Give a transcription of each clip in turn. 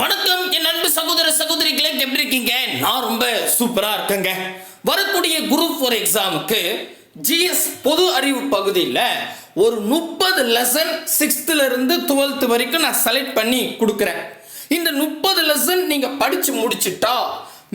வணக்கம் என் அன்பு சகோதர சகோதரிகளே எப்படி இருக்கீங்க? நான் ரொம்ப சூப்பரா இருக்கேங்க. வரக்கூடிய குரூப் ஃபோர் எக்ஸாமுக்கு ஜிஎஸ் பொது அறிவு பகுதியில் ஒரு முப்பது லெசன் சிக்ஸ்த்துல இருந்து டுவெல்த் வரைக்கும் நான் செலக்ட் பண்ணி கொடுக்குறேன். இந்த முப்பது லெசன் நீங்க படிச்சு முடிச்சிட்டா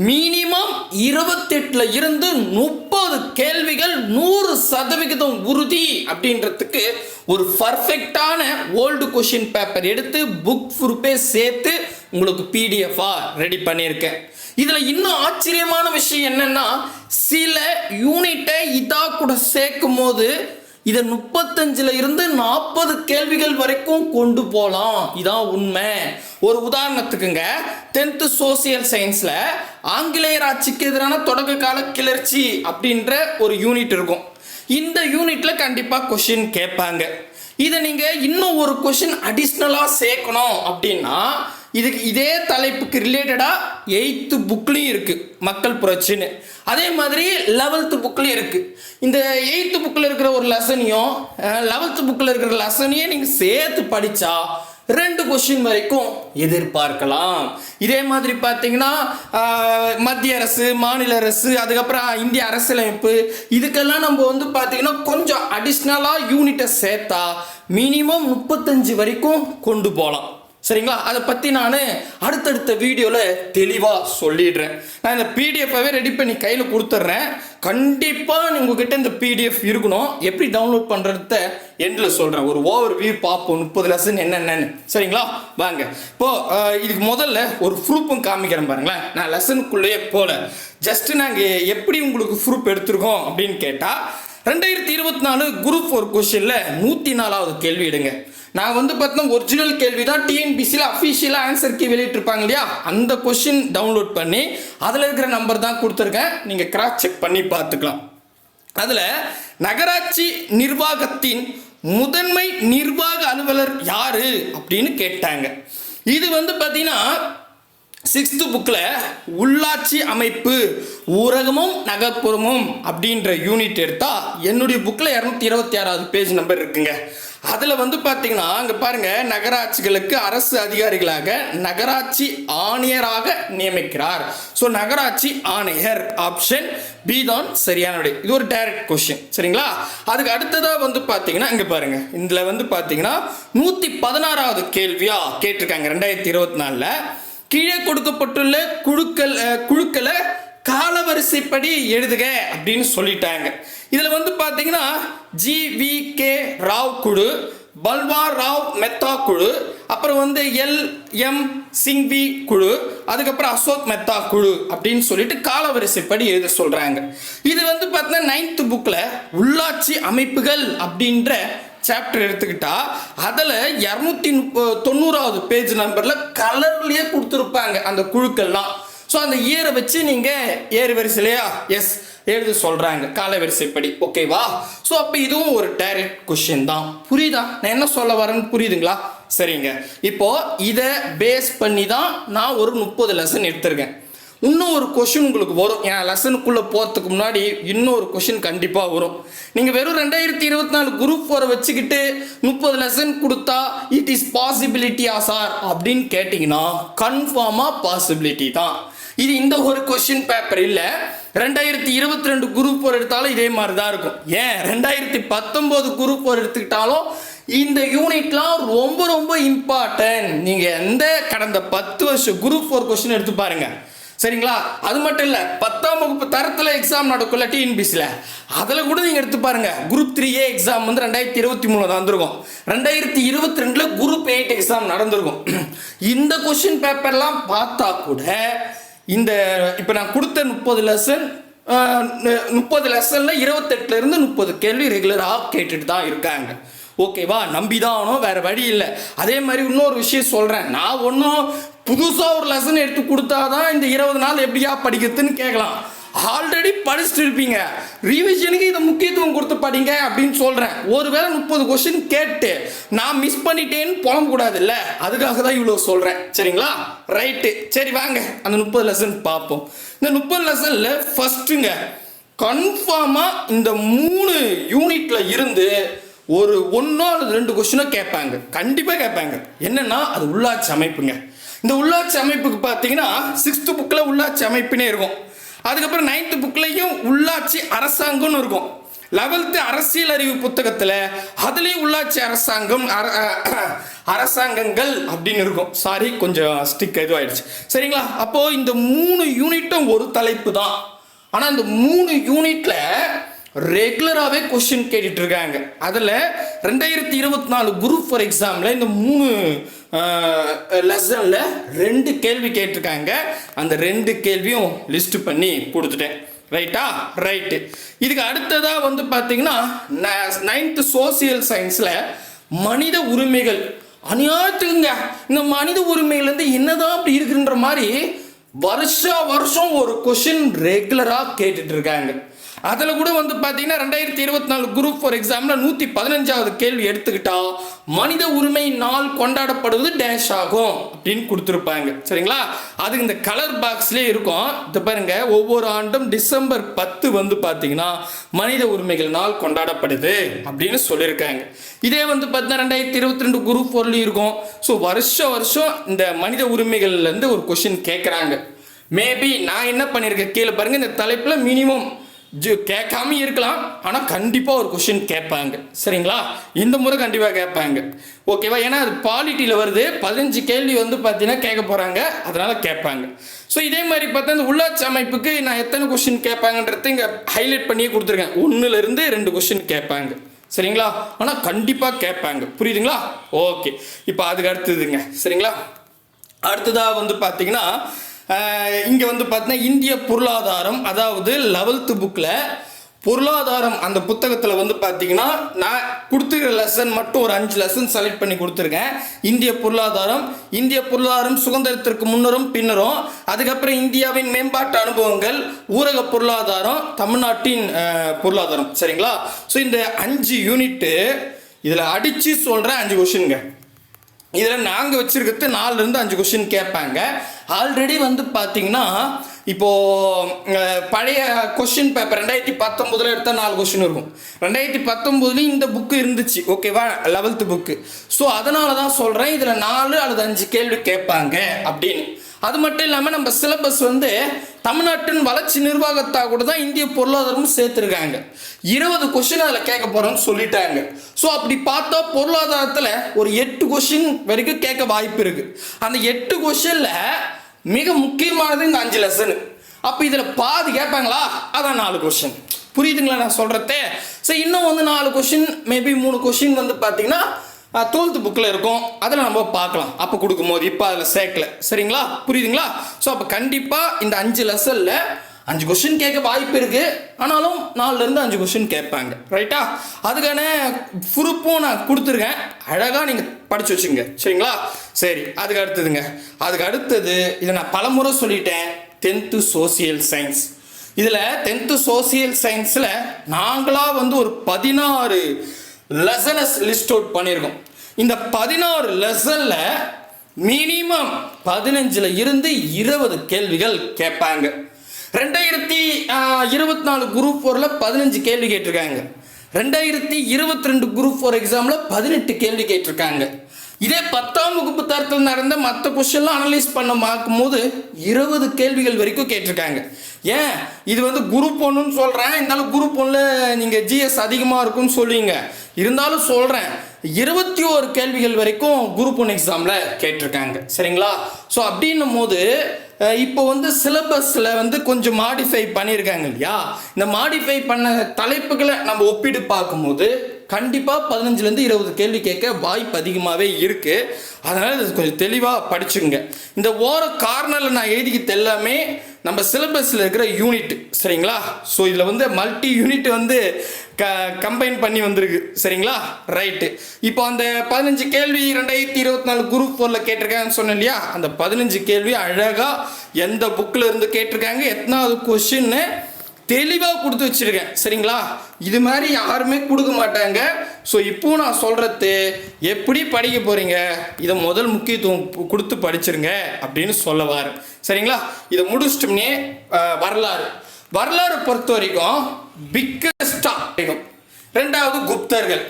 மினிமம் இருபத்தெட்டுல இருந்து முப்பது கேள்விகள் நூறு சதவிகிதம் உறுதி அப்படின்றதுக்கு ஒரு பர்ஃபெக்டான ஓல்டு கொஷின் பேப்பர் எடுத்து புக் ப்ரூஃபே சேர்த்து உங்களுக்கு பிடிஎஃபா ரெடி பண்ணியிருக்கேன். இதில் இன்னும் ஆச்சரியமான விஷயம் என்னன்னா சில யூனிட்டை இதா கூட சேர்க்கும் போது இதை முப்பத்தஞ்சில் இருந்து நாற்பது கேள்விகள் வரைக்கும் கொண்டு போகலாம் இதான் உண்மை. ஒரு உதாரணத்துக்குங்க டென்த்து சோசியல் சயின்ஸில் ஆங்கிலேயர் ஆட்சிக்கு எதிரான தொடக்க கால கிளர்ச்சி அப்படின்ற ஒரு யூனிட் இருக்கும். இந்த யூனிட்டில் கண்டிப்பாக கொஷின் கேட்பாங்க. இதை நீங்கள் இன்னும் ஒரு கொஷின் அடிஷ்னலாக சேர்க்கணும் அப்படின்னா இதுக்கு இதே தலைப்புக்கு ரிலேட்டடாக எயித்து புக்லேயும் இருக்குது மக்கள் புரட்சின்னு. அதே மாதிரி லெவல்த்து புக்லேயும் இருக்குது இந்த எயித்து புக்கில் இருக்கிற ஒரு லெசனையும் லெவல்த்து புக்கில் இருக்கிற லெசனையும் நீங்கள் சேர்த்து படித்தா ரெண்டு கொஸ்டின் வரைக்கும் எதிர்பார்க்கலாம். இதே மாதிரி பார்த்தீங்கன்னா மத்திய அரசு மாநில அரசு அதுக்கப்புறம் இந்திய அரசியலமைப்பு இதுக்கெல்லாம் நம்ம வந்து பார்த்தீங்கன்னா கொஞ்சம் அடிஷ்னலாக யூனிட்டை சேர்த்தா மினிமம் முப்பத்தஞ்சு வரைக்கும் கொண்டு போகலாம். சரிங்களா? அதை பற்றி நான் அடுத்தடுத்த வீடியோவில் தெளிவாக சொல்லிடுறேன். நான் இந்த பிடிஎஃபாகவே ரெடி பண்ணி கையில் கொடுத்துட்றேன். கண்டிப்பாக உங்ககிட்ட இந்த பிடிஎஃப் இருக்கணும். எப்படி டவுன்லோட் பண்ணுறத எண்டில் சொல்கிறேன் ஒரு ஓவர் வியூ பார்ப்போம். முப்பது லெசன் என்னென்னு சரிங்களா? வாங்க. இப்போது இதுக்கு முதல்ல ஒரு ப்ரூஃபும் காமிக்கிறேன் பாருங்களேன். நான் லெசனுக்குள்ளேயே போகல ஜஸ்ட் நாங்கள் எப்படி உங்களுக்கு ப்ரூஃப் எடுத்திருக்கோம் அப்படின்னு கேட்டால் ரெண்டாயிரத்தி இருபத்தி நாலு குரூப் ஃபோர் கொஷினில் நூற்றி நாலாவது கேள்வி எடுங்க. நான் வந்து பார்த்தோன்னா ஒரிஜினல் கேள்வி தான் டிஎன்பிசியில் அஃபிஷியலாக ஆன்சர் கீ வெளியிட்டிருப்பாங்க இல்லையா? அந்த கொஷின் டவுன்லோட் பண்ணி அதில் இருக்கிற நம்பர் தான் கொடுத்துருக்கேன். நீங்கள் கிராஸ் செக் பண்ணி பார்த்துக்கலாம். அதில் நகராட்சி நிர்வாகத்தின் முதன்மை நிர்வாக அலுவலர் யாரு? அப்படின்னு கேட்டாங்க. இது வந்து பார்த்தீங்கன்னா சிக்ஸ்த்து புக்கில் உள்ளாட்சி அமைப்பு ஊரகமும் நகர்ப்புறமும் அப்படின்ற யூனிட் எடுத்தால் என்னுடைய புக்கில் இரநூத்தி இருபத்தி ஆறாவது பேஜ் நம்பர் இருக்குங்க. அதில் வந்து பார்த்தீங்கன்னா அங்கே பாருங்கள் நகராட்சிகளுக்கு அரசு அதிகாரிகளாக நகராட்சி ஆணையராக நியமிக்கிறார். ஸோ நகராட்சி ஆணையர் ஆப்ஷன் பி தான் சரியான விடை இது ஒரு டைரக்ட் கொஷின் சரிங்களா? அதுக்கு அடுத்ததாக வந்து பார்த்தீங்கன்னா இங்கே பாருங்கள் இதில் வந்து பார்த்தீங்கன்னா நூற்றி பதினாறாவது கேள்வியாக கேட்டிருக்காங்க ரெண்டாயிரத்தி இருபத்தி நாலில். கீழே கொடுக்கப்பட்டுள்ள குழுக்கள் குழுக்களை காலவரிசைப்படி எழுதுக அப்படின்னு சொல்லிட்டாங்க. இதில் வந்து பார்த்தீங்கன்னா ஜி வி கே ராவ் குழு பல்வா ராவ் மெத்தா குழு அப்புறம் வந்து எல் எம் சிங்வி குழு அதுக்கப்புறம் அசோக் மெத்தா குழு அப்படின்னு சொல்லிட்டு காலவரிசைப்படி எழுத சொல்கிறாங்க இது வந்து பார்த்தீங்கன்னா நைன்த்து புக்கில் உள்ளாட்சி அமைப்புகள் அப்படின்ற சாப்டர் எடுத்துக்கிட்டா அதில் இரநூத்தி தொண்ணூறாவது பேஜ் நம்பரில் கலர்லேயே கொடுத்துருப்பாங்க அந்த குழுக்கள்லாம். ஸோ அந்த இயரை வச்சு நீங்கள் ஏறு வரிசையிலையா? எஸ் எழுத சொல்கிறாங்க கால வரிசைப்படி. ஓகேவா ஸோ அப்போ இதுவும் ஒரு டைரக்ட் கொஷின் தான். புரியுதா? நான் என்ன சொல்ல வரேன்னு புரியுதுங்களா? சரிங்க. இப்போ இதை பேஸ் பண்ணி தான் நான் ஒரு முப்பது லெசன் எடுத்திருக்கேன். இன்னும் ஒரு கொஷின் உங்களுக்கு வரும். என் லெசனுக்குள்ளே போகிறதுக்கு முன்னாடி இன்னொரு கொஷின் கண்டிப்பாக வரும். நீங்கள் வெறும் ரெண்டாயிரத்தி இருபத்தி நாலு குரூப் ஃபோரை வச்சுக்கிட்டு முப்பது லெசன் கொடுத்தா இட் இஸ் பாசிபிலிட்டியா சார் அப்படின்னு கேட்டிங்கன்னா கன்ஃபார்மாக பாசிபிலிட்டி தான். இது இந்த ஒரு கொஷின் பேப்பர் இல்லை. ரெண்டாயிரத்தி இருபத்தி ரெண்டு குரூப் ஃபோர் எடுத்தாலும் இதே மாதிரி தான் இருக்கும். ஏன் ரெண்டாயிரத்தி பத்தொம்போது குரூப் ஃபோர் எடுத்துக்கிட்டாலும் இந்த யூனிட்லாம் ரொம்ப ரொம்ப இம்பார்ட்டன்ட் நீங்கள் எந்த கடந்த பத்து வருஷம் குரூப் ஃபோர் கொஷின் எடுத்து பாருங்கள் சரிங்களா? அது மட்டும் இல்லை பத்தாம் வகுப்பு தரத்தில் எக்ஸாம் நடக்கும்ல டிஎன்பிசியில் அதில் கூட நீங்கள் எடுத்து பாருங்கள் குரூப் த்ரீ ஏ எக்ஸாம் வந்து ரெண்டாயிரத்தி இருபத்தி மூணு வந்திருக்கும். ரெண்டாயிரத்தி இருபத்தி ரெண்டில் குரூப் எயிட் எக்ஸாம் நடந்திருக்கும். இந்த கொஷின் பேப்பர்லாம் பார்த்தா கூட இந்த இப்போ நான் கொடுத்த முப்பது லெசன் முப்பது லெசனில் இருபத்தெட்டுலேருந்து முப்பது கேள்வி ரெகுலராக கேட்டுட்டு தான் இருக்காங்க. ஓகேவா நம்பி தான் ஆகணும் வேறு வழி இல்லை. அதே மாதிரி இன்னொரு விஷயம் சொல்கிறேன் நான் ஒன்றும் புதுசாக ஒரு லெசன் எடுத்து கொடுத்தாதான் இந்த இருபது நாள் எப்படியா படிக்கிறதுன்னு கேட்கலாம். ஆல்ரெடி படிச்சுட்டு இருப்பீங்க ரிவிஷனுக்கு இதை முக்கியத்துவம் கொடுத்து படிங்க அப்படின்னு சொல்கிறேன் ஒருவேளை முப்பது கொஸ்டின் கேட்டு நான் மிஸ் பண்ணிட்டேன்னு புலம்பக்கூடாது இல்லை அதுக்காக தான் இவ்வளோ சொல்கிறேன் சரிங்களா? ரைட்டு சரி வாங்க. அந்த முப்பது லெசன் பார்ப்போம். இந்த முப்பது லெசனில் ஃபஸ்ட்டுங்க கன்ஃபார்மாக இந்த மூணு யூனிட்டில் இருந்து ஒரு ஒன்றோ அல்லது ரெண்டு கொஸ்டினோ கேட்பாங்க. கண்டிப்பாக கேட்பாங்க. என்னென்னா அது உள்ளாட்சி அமைப்புங்க. இந்த உள்ளாட்சி அமைப்புக்கு பார்த்தீங்கன்னா சிக்ஸ்த்து புக்கில் உள்ளாட்சி அமைப்புனே இருக்கும். அதுக்கப்புறம் நைன்த்து புக்லேயும் உள்ளாட்சி அரசாங்கம்னு இருக்கும். லெவல்த்து அரசியல் அறிவு புத்தகத்தில் அதுலேயும் உள்ளாட்சி அரசாங்கம் அர- அரசாங்கங்கள் அப்படின்னு இருக்கும். சாரி கொஞ்சம் ஸ்டிக் இதுவாயிடுச்சு. சரிங்களா? அப்போது இந்த மூணு யூனிட்டும் ஒரு தலைப்பு தான். ஆனால் இந்த மூணு யூனிட்டில் ரெகுலராகவே கொஸ்டின் கேட்டுட்டு இருக்காங்க அதில் ரெண்டாயிரத்தி இருபத்தி நாலு குரூப் ஃபார் எக்ஸாமில் இந்த மூணு லெசனில் ரெண்டு கேள்வி கேட்டிருக்காங்க. அந்த ரெண்டு கேள்வியும் லிஸ்ட் பண்ணி கொடுத்துட்டேன். ரைட்டா ரைட்டு இதுக்கு அடுத்ததாக வந்து பார்த்தீங்கன்னா நைன்த்து சோசியல் சயின்ஸில் மனித உரிமைகள். அநியாயத்துக்குங்க. இந்த மனித உரிமையிலேருந்து என்னதான் அப்படி இருக்குன்ற மாதிரி வருஷா வருஷம் ஒரு கொஷின் ரெகுலராக கேட்டுட்ருக்காங்க. இருக்காங்க அதில் கூட வந்து பார்த்தீங்கன்னா ரெண்டாயிரத்தி இருபத்தி நாலு குரூப் ஃபார் எக்ஸாமில் நூற்றி பதினஞ்சாவது கேள்வி எடுத்துக்கிட்டா மனித உரிமை நாள் கொண்டாடப்படுவது டேஷ் ஆகும் அப்படின்னு கொடுத்துருப்பாங்க. சரிங்களா? அது இந்த கலர் பாக்ஸ்லேயே இருக்கும். இது பாருங்க. ஒவ்வொரு ஆண்டும் டிசம்பர் பத்து வந்து பார்த்தீங்கன்னா மனித உரிமைகள் நாள் கொண்டாடப்படுது அப்படின்னு சொல்லியிருக்காங்க. இதே வந்து பார்த்தீங்கன்னா ரெண்டாயிரத்தி இருபத்தி ரெண்டு குரூப் ஃபோர்லேயும் இருக்கும். ஸோ வருஷம் வருஷம் இந்த மனித உரிமைகள்லேருந்து ஒரு கொஷின் கேட்குறாங்க மேபி நான் என்ன பண்ணியிருக்கேன்? கீழே பாருங்க. இந்த தலைப்பில் மினிமம் ஜு கேட்காம இருக்கலாம். ஆனால் கண்டிப்பாக ஒரு கொஷின் கேட்பாங்க. சரிங்களா? இந்த முறை கண்டிப்பாக கேட்பாங்க. ஓகேவா ஏன்னா அது பாலிட்டியில் வருது. பதினஞ்சு கேள்வி வந்து பார்த்தீங்கன்னா கேட்க போகிறாங்க அதனால் கேட்பாங்க. ஸோ இதே மாதிரி பார்த்தா இந்த உள்ளாட்சி அமைப்புக்கு நான் எத்தனை கொஷின் கேட்பாங்கன்றது இங்கே ஹைலைட் பண்ணியே கொடுத்துருக்கேன். ஒன்றுலேருந்து ரெண்டு கொஷின் கேட்பாங்க. சரிங்களா? ஆனால் கண்டிப்பாக கேட்பாங்க. புரியுதுங்களா? ஓகே இப்போ அதுக்கு அடுத்ததுங்க. சரிங்களா? அடுத்ததாக வந்து பார்த்தீங்கன்னா இங்கே வந்து பார்த்தீங்கன்னா இந்திய பொருளாதாரம் அதாவது லெவல்த்து புக்கில் பொருளாதாரம் அந்த புத்தகத்தில் வந்து பார்த்தீங்கன்னா நான் கொடுத்துருக்கிற லெசன் மட்டும் ஒரு அஞ்சு லெசன் செலக்ட் பண்ணி கொடுத்துருக்கேன். இந்திய பொருளாதாரம் இந்திய பொருளாதாரம் சுதந்திரத்திற்கு முன்னரும் பின்னரும் அதுக்கப்புறம் இந்தியாவின் மேம்பாட்டு அனுபவங்கள் ஊரக பொருளாதாரம் தமிழ்நாட்டின் பொருளாதாரம். சரிங்களா? ஸோ இந்த அஞ்சு யூனிட்டு இதில் அடித்து சொல்கிற அஞ்சு கொஷினுங்க இதில் நாங்கள் வச்சுருக்கிறது நாலுலேருந்து அஞ்சு கொஷின் கேட்பாங்க. ஆல்ரெடி வந்து பார்த்தீங்கன்னா இப்போது பழைய கொஷின் பேப்பர் ரெண்டாயிரத்தி பத்தொம்போதில் எடுத்தால் நாலு கொஷின் இருக்கும். ரெண்டாயிரத்தி பத்தொம்போதுலேயும் இந்த புக்கு இருந்துச்சு. ஓகேவா லெவல்த்து புக்கு ஸோ அதனால தான் சொல்கிறேன் இதில் நாலு அல்லது அஞ்சு கேள்வி கேட்பாங்க அப்படின்னு. அது மட்டும் இல்லாமல் நம்ம சிலபஸ் வந்து தமிழ்நாட்டின் வளர்ச்சி நிர்வாகத்தாக கூட தான் இந்திய பொருளாதாரமும் சேர்த்துருக்காங்க. இருபது கொஷின் அதில் கேட்க போகிறோம்னு சொல்லிட்டாங்க. ஸோ அப்படி பார்த்தா பொருளாதாரத்தில் ஒரு எட்டு கொஷின் வரைக்கும் கேட்க வாய்ப்பு இருக்குது அந்த எட்டு கொஷினில் மிக முக்கியமானது இந்த அஞ்சு லெசனு அப்போ இதில் பாதி கேட்பாங்களா? அதான் நாலு கொஷின் புரியுதுங்களா நான் சொல்கிறதே ஸோ இன்னும் வந்து நாலு கொஷின் மேபி மூணு கொஷின் வந்து பார்த்தீங்கன்னா டுவெல்த் புக்கில் இருக்கும். அதில் நம்ம பார்க்கலாம். அப்போ கொடுக்கும்போது இப்போ அதில் சேர்க்கல. சரிங்களா? புரியுதுங்களா? ஸோ அப்போ கண்டிப்பாக இந்த அஞ்சு லெசனில் அஞ்சு கொஷின் கேட்க வாய்ப்பு இருக்குது ஆனாலும் நாலுலேருந்து அஞ்சு கொஷின் கேட்பாங்க. ரைட்டா அதுக்கான ப்ரூஃபும் நான் கொடுத்துருக்கேன். அழகாக நீங்கள் படிச்சு வச்சுங்க சரிங்களா? சரி அதுக்கு அடுத்ததுங்க. அதுக்கு அடுத்தது இதை நான் பலமுறை சொல்லிட்டேன். டென்த்து சோசியல் சயின்ஸ் இதில் டென்த்து சோசியல் சயின்ஸில் நாங்களாக வந்து ஒரு பதினாறு லெசனஸ் லிஸ்ட் அவுட் பண்ணியிருக்கோம். இந்த பதினாறு லெசனில் மினிமம் பதினஞ்சில் இருந்து இருபது கேள்விகள் கேட்பாங்க. ரெண்டாயிரத்தி இருபத்தி நாலு குரூப் ஃபோரில் பதினஞ்சு கேள்வி கேட்டிருக்காங்க. ரெண்டாயிரத்தி இருபத்தி ரெண்டு குரூப் ஃபோர் எக்ஸாமில் பதினெட்டு கேள்வி கேட்டிருக்காங்க. இதே பத்தாம் வகுப்பு தரத்தில் நடந்த மற்ற கொஸ்டின்லாம் அனலைஸ் பண்ண பார்க்கும்போது இருபது கேள்விகள் வரைக்கும் கேட்டிருக்காங்க. ஏன்? இது வந்து குரூப் ஒன்றுன்னு சொல்கிறேன் இருந்தாலும் குரூப் ஒன்றில் நீங்கள் ஜிஎஸ் அதிகமாக இருக்கும்னு சொல்லுவீங்க. இருந்தாலும் சொல்கிறேன் இருபத்தி ஓரு கேள்விகள் வரைக்கும் குரூப் ஒன் எக்ஸாமில் கேட்டிருக்காங்க. சரிங்களா? ஸோ அப்படின்னும் போது இப்போ வந்து சிலபஸில் வந்து கொஞ்சம் மாடிஃபை பண்ணியிருக்காங்க இல்லையா? இந்த மாடிஃபை பண்ண தலைப்புகளை நம்ம ஒப்பிட்டு பார்க்கும்போது கண்டிப்பாக பதினஞ்சுலேருந்து இருபது கேள்வி கேட்க வாய்ப்பு அதிகமாகவே இருக்குது அதனால் இது கொஞ்சம் தெளிவாக படிச்சுங்க இந்த ஓர கார்னரில் நான் எழுதிக்கிட்டு எல்லாமே நம்ம சிலபஸில் இருக்கிற யூனிட் சரிங்களா? ஸோ இதில் வந்து மல்டி யூனிட் வந்து க கம்பைன் பண்ணி வந்திருக்கு. சரிங்களா? ரைட்டு இப்போ அந்த பதினஞ்சு கேள்வி ரெண்டாயிரத்தி இருபத்தி நாலு குரூப் ஃபோரில் கேட்டிருக்காங்கன்னு சொன்னேன் இல்லையா? அந்த பதினஞ்சு கேள்வி அழகாக எந்த புக்கில் இருந்து கேட்டிருக்காங்க? எத்தனாவது கொஷின்னு தெளிவாக கொடுத்து வச்சிருக்கேன். சரிங்களா? இது மாதிரி யாருமே கொடுக்க மாட்டாங்க. ஸோ இப்போ நான் சொல்கிறது எப்படி படிக்க போகிறீங்க இதை முதல் முக்கியத்துவம் கொடுத்து படிச்சிருங்க அப்படின்னு சொல்லவார் சரிங்களா? இதை முடிச்சிட்டோம்னே வரலாறு. வரலாறு பொறுத்த வரைக்கும் பிக்கஸ்டாக ரெண்டாவது குப்தர்கள்.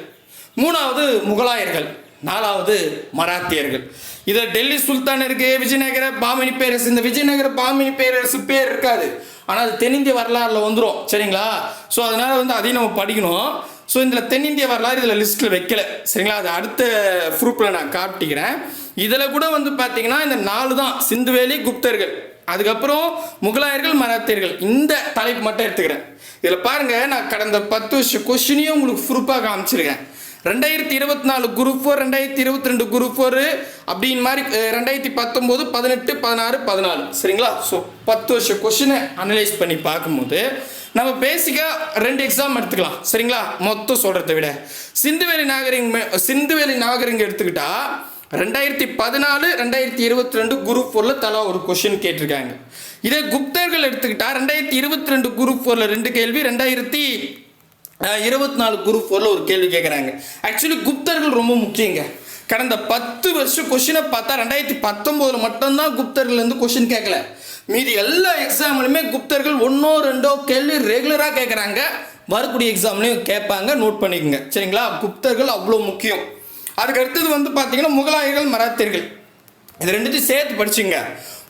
மூணாவது முகலாயர்கள். நாலாவது மராத்தியர்கள். இதில் டெல்லி சுல்தான் இருக்கு விஜயநகர பாமினி பேரரசு. இந்த விஜயநகர பாமினி பேரரசு பேர் இருக்காது. ஆனால் அது தென்னிந்திய வரலாறில் வந்துடும் சரிங்களா? ஸோ அதனால் வந்து அதையும் நம்ம படிக்கணும். ஸோ இதில் தென்னிந்திய வரலாறு இதில் லிஸ்ட்டில் வைக்கல சரிங்களா? அது அடுத்த ப்ரூஃபில் நான் காட்டிக்கிறேன். இதில் கூட வந்து பார்த்தீங்கன்னா இந்த நாலு தான் சிந்துவேலி குப்தர்கள். அதுக்கப்புறம் முகலாயர்கள் மராத்தியர்கள். இந்த தலைப்பு மட்டும் எடுத்துக்கிறேன். இதில் பாருங்க நான் கடந்த பத்து வருஷம் கொஷினையும் உங்களுக்கு ப்ரூஃபாக காமிச்சிருக்கேன். ரெண்டாயிரத்தி இருபத்தி நாலு குரூப் ஃபோர் ரெண்டாயிரத்தி இருபத்தி ரெண்டு குரூப் ஃபோரு அப்படின்னு மாதிரி ரெண்டாயிரத்தி பத்தொம்போது பதினெட்டு பதினாறு பதினாலு. சரிங்களா? ஸோ பத்து வருஷம் கொஷினை அனலைஸ் பண்ணி பார்க்கும்போது நம்ம பேசிக்காக ரெண்டு எக்ஸாம் எடுத்துக்கலாம். சரிங்களா? மொத்தம் சொல்கிறத விட. சிந்துவெளி நாகரிகம் சிந்துவெளி நாகரிகம் எடுத்துக்கிட்டா ரெண்டாயிரத்தி பதினாலு ரெண்டாயிரத்தி இருபத்தி ரெண்டு குரூப் ஃபோரில் தலா ஒரு கொஷின் கேட்டிருக்காங்க. இதே குப்தர்கள் எடுத்துக்கிட்டா ரெண்டாயிரத்தி இருபத்தி ரெண்டு குரூப் ஃபோரில் ரெண்டு கேள்வி ரெண்டாயிரத்தி இருபத்தி நாலு குரூப் ஃபோரில் ஒரு கேள்வி கேட்குறாங்க ஆக்சுவலி குப்தர்கள் ரொம்ப முக்கியங்க. கடந்த பத்து வருஷம் கொஷினை பார்த்தா ரெண்டாயிரத்தி பத்தொம்போதில் மட்டும்தான் குப்தர்கள்லேருந்து கொஷின் கேட்கல மீதி எல்லா எக்ஸாம்லையுமே குப்தர்கள் ஒன்றோ ரெண்டோ கேள்வி ரெகுலராக கேட்குறாங்க வரக்கூடிய எக்ஸாம்லையும் கேட்பாங்க நோட் பண்ணிக்கோங்க. சரிங்களா? குப்தர்கள் அவ்வளோ முக்கியம். அதுக்கு அடுத்தது வந்து பார்த்தீங்கன்னா முகலாயர்கள் மராத்தியர்கள். இது ரெண்டுத்தையும் சேர்த்து படிச்சுங்க.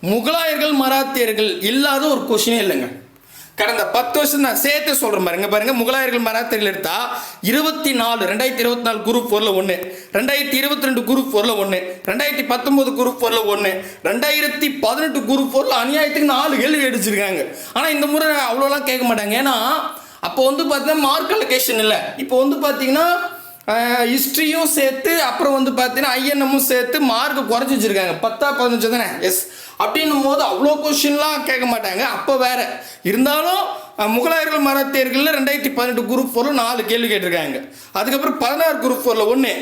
முகலாயர்கள் மராத்தியர்கள் இல்லாத ஒரு கொஷினே இல்லைங்க. கடந்த பத்து வருஷம் நான் சேர்த்து சொல்கிறேன் பாருங்க பாருங்க. முகலாயர்கள் மராத்தியர்கள் எடுத்தா இருபத்தி நாலு ரெண்டாயிரத்தி இருபத்தி நாலு குரூப் ஃபோரில் ஒன்று ரெண்டாயிரத்தி இருபத்தி ரெண்டு குரூப் ஃபோரில் ஒன்று ரெண்டாயிரத்தி பத்தொம்போது குரூப் ஃபோரில் ஒன்று ரெண்டாயிரத்தி பதினெட்டு குரூப் ஃபோரில் அநியாயத்துக்கு நாலு கேள்வி அடிச்சிருக்காங்க ஆனால் இந்த முறை அவ்வளோலாம் கேட்க மாட்டாங்க. ஏன்னா அப்போ வந்து பார்த்தீங்கன்னா மார்க் அலோகேஷன் இல்லை. இப்போ வந்து பார்த்தீங்கன்னா ஹிஸ்ட்ரியும் சேர்த்து அப்புறம் வந்து பார்த்தீங்கன்னா ஐஎன்எம்மும் சேர்த்து மார்க் குறைஞ்சி வச்சுருக்காங்க. பத்தா பதினஞ்சு தானே? எஸ் அப்படின்னும் போது அவ்வளோ கொஷின்லாம் கேட்க மாட்டாங்க. அப்போ வேறு. இருந்தாலும் முகலாயர்கள் மராத்தியர்களில் ரெண்டாயிரத்தி பதினெட்டு குரூப் ஃபோரில் நாலு கேள்வி கேட்டிருக்காங்க. அதுக்கப்புறம் பதினாறு குரூப் ஃபோரில் ஒன்று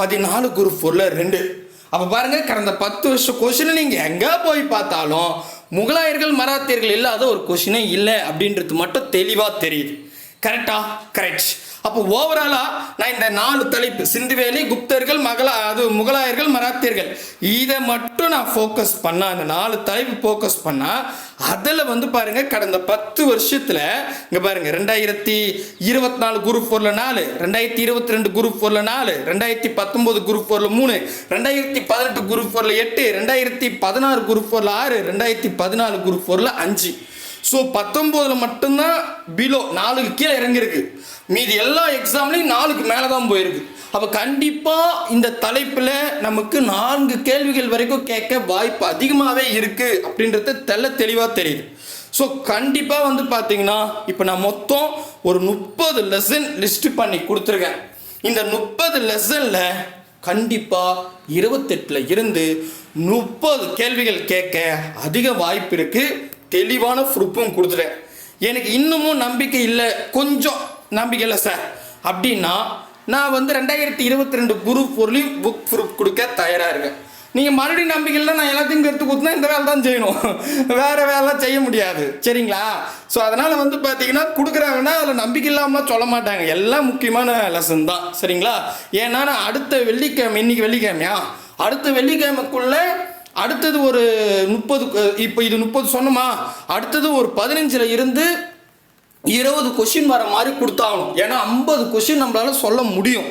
பதினாலு குரூப் ஃபோரில் ரெண்டு. அப்போ பாருங்க கடந்த பத்து வருஷம் கொஷினை நீங்கள் எங்கே போய் பார்த்தாலும் முகலாயர்கள் மராத்தியர்கள் இல்லாத ஒரு கொஷினே இல்லை அப்படின்றது மட்டும் தெளிவாக தெரியுது. கரெக்டா கரெக்ட் அப்போ ஓவராலா நான் இந்த நாலு தலைப்பு சிந்துவேலி குப்தர்கள் மகளா அது முகலாயர்கள் மராத்தியர்கள் இதை மட்டும் நான் ஃபோக்கஸ் பண்ணால் அந்த நாலு தலைப்பு ஃபோக்கஸ் பண்ணால் அதில் வந்து பாருங்க கடந்த பத்து வருஷத்தில் இங்கே பாருங்க ரெண்டாயிரத்தி இருபத்தி நாலு குரூப் ஃபோரில் நாலு ரெண்டாயிரத்தி இருபத்தி ரெண்டு குரூப் ஃபோரில் நாலு ரெண்டாயிரத்தி பத்தொம்போது குரூப் ஃபோரில் மூணு ரெண்டாயிரத்தி பதினெட்டு குரூப் ஃபோரில் எட்டு ரெண்டாயிரத்தி பதினாறு குரூப் ஃபோரில் ஆறு ரெண்டாயிரத்தி பதினாலு குரூப் ஃபோரில் அஞ்சு. ஸோ பத்தொம்போதில் மட்டும்தான் பிலோ நாலுக்கு கீழே இறங்கியிருக்கு. மீதி எல்லா எக்ஸாம்லையும் நாலுக்கு மேலே தான் போயிருக்கு. அப்போ கண்டிப்பாக இந்த தலைப்பில் நமக்கு நான்கு கேள்விகள் வரைக்கும் கேட்க வாய்ப்பு அதிகமாகவே இருக்குது அப்படின்றது தெள்ள தெளிவாக தெரியுது. ஸோ கண்டிப்பாக வந்து பார்த்தீங்கன்னா இப்போ நான் மொத்தம் ஒரு முப்பது லெசன் லிஸ்ட் பண்ணி கொடுத்துருக்கேன். இந்த முப்பது லெசனில் கண்டிப்பாக இருபத்தெட்டில் இருந்து முப்பது கேள்விகள் கேட்க அதிக வாய்ப்பு இருக்குது தெளிவான ப்ரூஃபும் கொடுத்துட்டேன். எனக்கு இன்னமும் நம்பிக்கை இல்லை. கொஞ்சம் நம்பிக்கை இல்லை சார் அப்படின்னா நான் வந்து ரெண்டாயிரத்தி இருபத்தி ரெண்டு குரூப் பொருளையும் புக் ப்ரூஃப் கொடுக்க தயாராக இருக்கேன். நீங்கள் மறுபடியும் நம்பிக்கையில் நான் எல்லாத்தையும் எடுத்து கொடுத்தா இந்த வேலை தான் செய்யணும். வேறு வேலை செய்ய முடியாது. சரிங்களா? ஸோ அதனால் வந்து பார்த்தீங்கன்னா கொடுக்குறாங்கன்னா அதில் நம்பிக்கை இல்லாமல் சொல்ல மாட்டாங்க. எல்லாம் முக்கியமான லெசன் தான். சரிங்களா? ஏன்னா நான் அடுத்த வெள்ளிக்கிழமை இன்னைக்கு வெள்ளிக்கிழமையா? அடுத்த வெள்ளிக்கிழமைக்குள்ளே அடுத்தது ஒரு முப்பது இப்போ இது முப்பது சொன்னோமா? அடுத்தது ஒரு பதினஞ்சில் இருந்து இருபது கொஷின் வர மாதிரி கொடுத்தாகணும். ஏன்னா ஐம்பது கொஷின் நம்மளால சொல்ல முடியும்.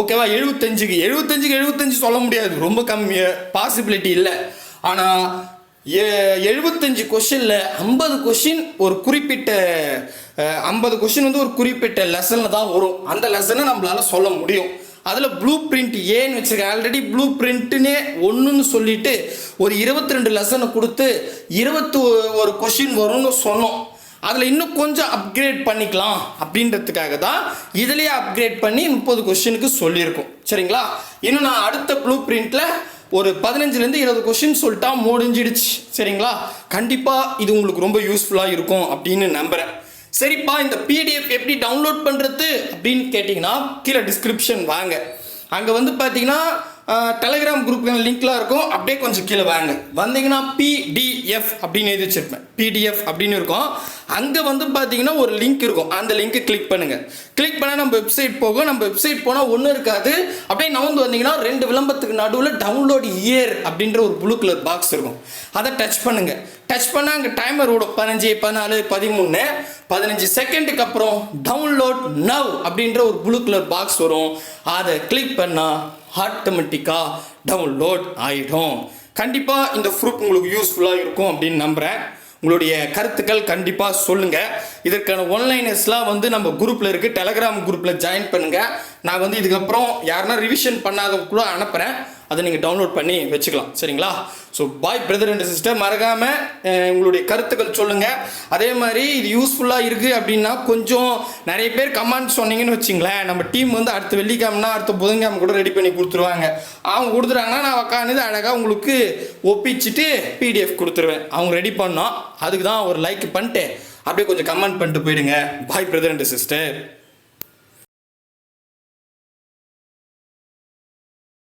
ஓகேவா? எழுபத்தஞ்சுக்கு. எழுபத்தஞ்சுக்கு எழுபத்தஞ்சு சொல்ல முடியாது. ரொம்ப கம்மி பாசிபிலிட்டி இல்லை. ஆனால் எழுபத்தஞ்சு கொஷினில் ஐம்பது கொஷின் ஒரு குறிப்பிட்ட ஐம்பது கொஷின் வந்து ஒரு குறிப்பிட்ட லெசனில் தான் வரும். அந்த லெசனை நம்மளால் சொல்ல முடியும். அதில் ப்ளூ பிரிண்ட் ஏன்னு வச்சுருக்கேன். ஆல்ரெடி ப்ளூ பிரிண்ட்டுனே ஒன்றுன்னு சொல்லிட்டு ஒரு இருபத்தி ரெண்டு லெசனை கொடுத்து இருபத்தி ஒரு கொஷின் வரும்னு சொன்னோம். அதில் இன்னும் கொஞ்சம் அப்கிரேட் பண்ணிக்கலாம் அப்படின்றதுக்காக தான் இதுலேயே அப்கிரேட் பண்ணி முப்பது கொஷினுக்கு சொல்லியிருக்கோம். சரிங்களா? இன்னும் நான் அடுத்த ப்ளூ பிரிண்ட்டில் ஒரு பதினஞ்சுலேருந்து இருபது கொஷின் சொல்லிட்டா முடிஞ்சிடுச்சு. சரிங்களா? கண்டிப்பாக இது உங்களுக்கு ரொம்ப யூஸ்ஃபுல்லாக இருக்கும் அப்படின்னு நம்புகிறேன் சரிப்பா இந்த பிடிஎஃப் எப்படி டவுன்லோட் பண்ணுறது அப்படின்னு கேட்டிங்கன்னா கீழே டிஸ்கிரிப்ஷன் வாங்க. அங்கே வந்து பார்த்தீங்கன்னா டெலிகிராம் குரூப் லிங்க்லாம் இருக்கும். அப்படியே கொஞ்சம் கீழே வாங்க. வந்தீங்கன்னா பிடிஎஃப் அப்படின்னு எழுதி வச்சுருப்பேன். பிடிஎஃப் அப்படின்னு இருக்கும். அங்கே வந்து பார்த்தீங்கன்னா ஒரு லிங்க் இருக்கும். அந்த லிங்க்கை கிளிக் பண்ணுங்கள் கிளிக் பண்ணால் நம்ம வெப்சைட் போகும். நம்ம வெப்சைட் போனால் ஒன்றும் இருக்காது. அப்படியே நவந்து வந்தீங்கன்னா ரெண்டு விளம்பரத்துக்கு நடுவில் டவுன்லோட் இயர் அப்படின்ற ஒரு ப்ளூ கலர் பாக்ஸ் இருக்கும். அதை டச் பண்ணுங்கள் டச் பண்ணால் அங்கே டைமர் விடும் பதினஞ்சு பதினாலு பதிமூணு. பதினஞ்சு செகண்டுக்கு அப்புறம் டவுன்லோட் நவ் அப்படின்ற ஒரு ப்ளூ கலர் பாக்ஸ் வரும். அதை கிளிக் பண்ணால் ஆட்டோமேட்டிக்காக டவுன்லோட் ஆகிடும் கண்டிப்பாக இந்த ப்ரூஃப் உங்களுக்கு யூஸ்ஃபுல்லாக இருக்கும் அப்படின்னு நம்புகிறேன் உங்களுடைய கருத்துக்கள் கண்டிப்பாக சொல்லுங்கள் இதற்கான ஒன்லைனர்ஸ்லாம் வந்து நம்ம குரூப்பில் இருக்குது டெலகிராம் குரூப்பில் ஜாயின் பண்ணுங்கள் நான் வந்து இதுக்கப்புறம் யாருன்னா ரிவிஷன் பண்ணாத கூட அனுப்புகிறேன் அதை நீங்கள் டவுன்லோட் பண்ணி வச்சுக்கலாம். சரிங்களா? So bye brother and sister மறக்காமல் உங்களுடைய கருத்துக்கள் சொல்லுங்கள் அதே மாதிரி இது யூஸ்ஃபுல்லாக இருக்குது அப்படின்னா கொஞ்சம் நிறைய பேர் கமெண்ட் சொன்னீங்கன்னு வச்சிங்களேன். நம்ம டீம் வந்து அடுத்த வெள்ளிக்கிழமைனா அடுத்த புதன்கிழமை கூட ரெடி பண்ணி கொடுத்துருவாங்க. அவங்க கொடுத்துட்டாங்கன்னா நான் உட்காந்து அழகாக உங்களுக்கு ஒப்பிச்சுட்டு பிடிஎஃப் கொடுத்துருவேன். அவங்க ரெடி பண்ணோம் அதுக்கு தான் ஒரு லைக் பண்ணிட்டு அப்படியே கொஞ்சம் கமெண்ட் பண்ணிட்டு போயிடுங்க. பாய் பிரதர் அண்ட் சிஸ்டர்